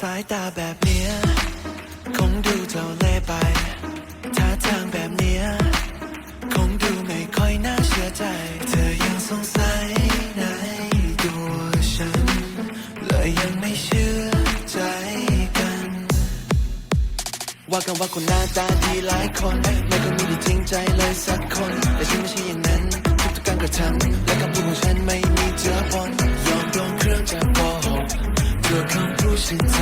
สายตาแบบเนี้ยคง ดูเจ้าเล่ไปท่าทางแบบเนี้ยคงดูไม่ค่อยน่าเชื่อใจ เธอยังสงสัยในตัวฉัน เลยยังไม่เชื่อใจกัน ว่ากันว่าคนหน้าตาดีหลายคน ไม่ก็มีที่จริงใจเลยสักคน แต่ฉันไม่ใช่อย่างนั้นทุกๆการกระทำและคำพูดของฉันไม่มีเจือปนยอมโดนเครื่องจักรโกหกเพื่อคำพูดฉัน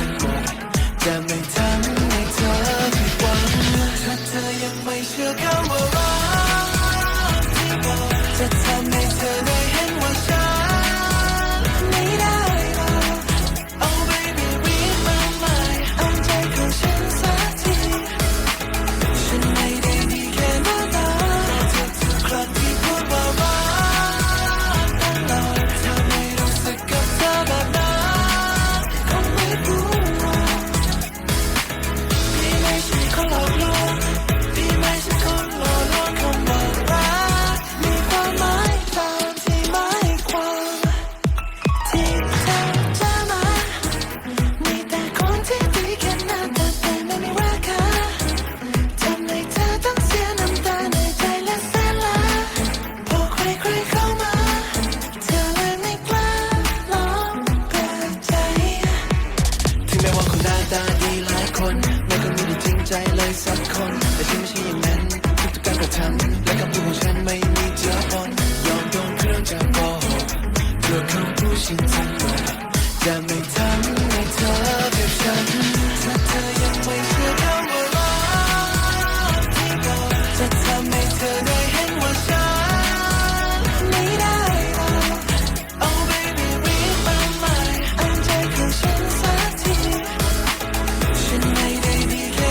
ฉันไ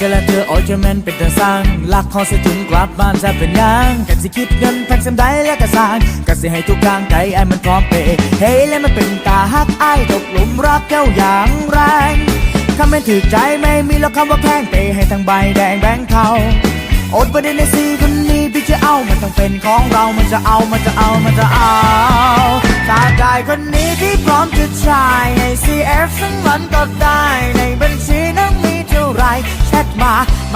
กันและเธอโอ้ยจะแม่นเป็นตาสร้างลักคอเสียถึงกลับบ้านจะเป็นยังกันสิคิดเงินแพ็กสำได้แล้วก็สร้างกันสิให้ทุกอย่างใจไอ้มันพร้อมเปย์เฮ้ยแล้วมันเป็นตาฮักไอ้ตกหลุมรักเจ้าอย่างแรงคำไม่ถือใจไม่มีแล้วคำว่าแพงเปย์ให้ทั้งใบแดงแบงเทาอดประเด็นในซีคนนี้พี่จะเอามันต้องเป็นของเรา มันจะเอา มันจะเอา มันจะเอา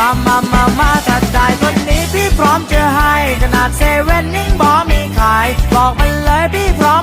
มามามามาถ้าได้คนนี้พี่พร้อมจะให้ ขนาดเซเว่นยังบอมีขาย บอกมันเลยพี่พร้อม